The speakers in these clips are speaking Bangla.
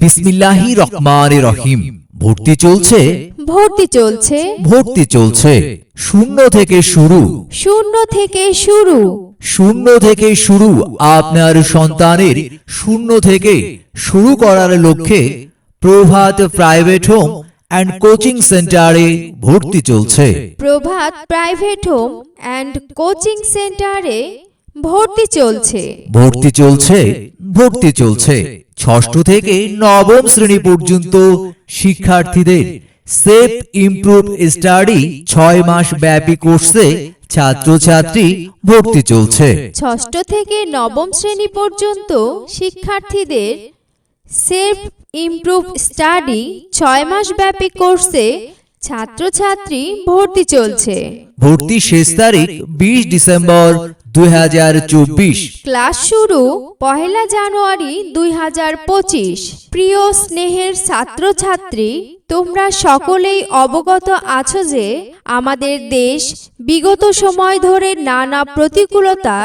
বিসমিল্লাহি রহমান রহিম। ভর্তি চলছে? ভর্তি চলছে। ভর্তি চলছে। শূন্য থেকে শুরু। শূন্য থেকে শুরু। শূন্য থেকে শুরু আপনার সন্তানের শূন্য থেকে শুরু করার লক্ষ্যে Prabhat private home and coaching সেন্টারে ভর্তি চলছে। Prabhat private home and coaching সেন্টারে ভর্তি চলছে। ভর্তি চলছে। ভর্তি চলছে। ষষ্ঠ থেকে নবম শ্রেণি পর্যন্ত শিক্ষার্থীদের সেফ ইমপ্রুভ স্টাডি ছয় মাস ব্যাপী কোর্সে ছাত্রছাত্রী ভর্তি চলছে। ষষ্ঠ থেকে নবম শ্রেণি পর্যন্ত শিক্ষার্থীদের সেলফ ইমপ্রুভ স্টাডি ছয় মাস ব্যাপী কোর্সে ছাত্রছাত্রী ভর্তি চলছে। ভর্তি শেষ তারিখ বিশ ডিসেম্বর দু হাজার চব্বিশ। ক্লাস শুরু পহেলা জানুয়ারি দুই হাজার পঁচিশ। প্রিয় স্নেহের ছাত্রছাত্রী, তোমরা সকলেই অবগত আছো যে আমাদের দেশ বিগত সময় ধরে নানা প্রতিকূলতা,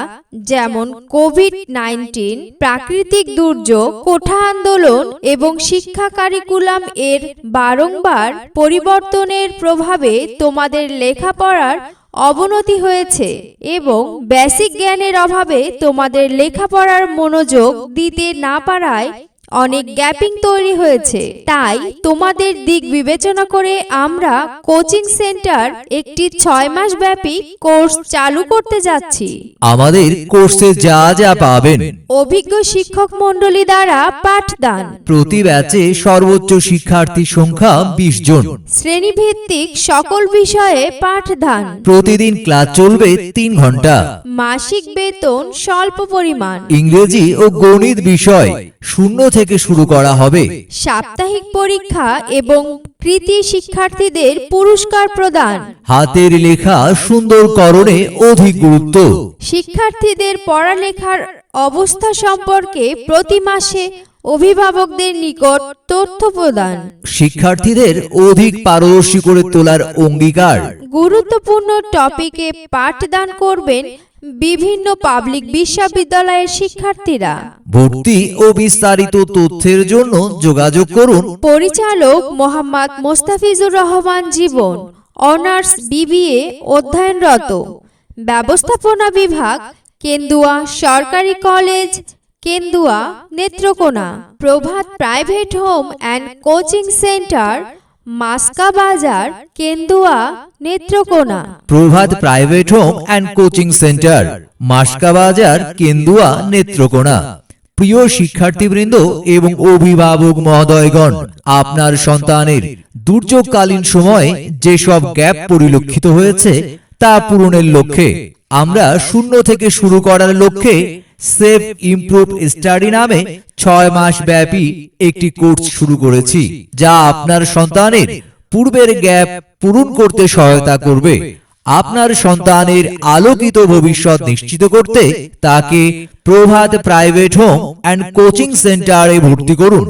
যেমন কোভিড নাইন্টিন, প্রাকৃতিক দুর্যোগ, কোঠা আন্দোলন এবং শিক্ষা কারিকুলাম এর বারংবার পরিবর্তনের প্রভাবে তোমাদের লেখাপড়ার অবনতি হয়েছে এবং বেসিক জ্ঞানের অভাবে তোমাদের লেখাপড়ার মনোযোগ দিতে না পারায় অনেক গ্যাপিং তৈরি হয়েছে। তাই তোমাদের দিক বিবেচনা করে আমরা কোচিং সেন্টার একটি ছয় মাস ব্যাপী কোর্স চালু করতে যাচ্ছি। আমাদের কোর্সে যা যা পাবেন। অভিজ্ঞ শিক্ষক মণ্ডলী দ্বারা পাঠদান। প্রতি ব্যাচে সর্বোচ্চ শিক্ষার্থী সংখ্যা বিশ জন। শ্রেণীভিত্তিক সকল বিষয়ে পাঠদান। প্রতিদিন ক্লাস চলবে তিন ঘণ্টা। মাসিক বেতন স্বল্প পরিমাণ। ইংরেজি ও গণিত বিষয় শূন্য থেকে শুরু করা হবে। সাপ্তাহিক পরীক্ষা এবং কৃতি শিক্ষার্থীদের পুরস্কার প্রদান। হাতের লেখা সুন্দরকরণে অধিক গুরুত্ব। শিক্ষার্থীদের পড়ালেখার অবস্থা সম্পর্কে প্রতি মাসে অভিভাবকদের নিকট তথ্য প্রদান। শিক্ষার্থীদের অধিক পারদর্শী করে তোলার অঙ্গীকার। গুরুত্বপূর্ণ টপিকে পাঠদান করবেন বিভিন্ন পাবলিক বিশ্ববিদ্যালয়ের শিক্ষার্থীরা। ভর্তি ও বিস্তারিত তথ্যের জন্য যোগাযোগ করুন। পরিচালক মোহাম্মদ মোস্তাফিজুর রহমান জীবন অনার্স বিবিএ অধ্যয়নরত। ব্যবস্থাপনা বিভাগ কেন্দুয়া সরকারি college Kendua Netrokona. Prabhat private home and coaching centre Maska Bazar, Kendua, Netrokona. Prabhat private home and coaching centre, Maska Bazar, Kendua, Netrokona. প্রিয় শিক্ষার্থীবৃন্দ এবং অভিভাবক মহোদয়গণ, আপনার সন্তানের দুর্যোগকালীন সময়ে যেসব গ্যাপ পরিলক্ষিত হয়েছে তা পূরণের লক্ষ্যে, আমরা শূন্য থেকে শুরু করার লক্ষ্যে সেফ ইমপ্রুভ স্টাডি নামে ছয় মাস ব্যাপী একটি কোর্স শুরু করেছি, যা আপনার সন্তানের পূর্বের গ্যাপ পূরণ করতে সহায়তা করবে। আপনার সন্তানের আলোকিত ভবিষ্যৎ নিশ্চিত করতে তাকে Prabhat private home and coaching সেন্টারে ভর্তি করুন।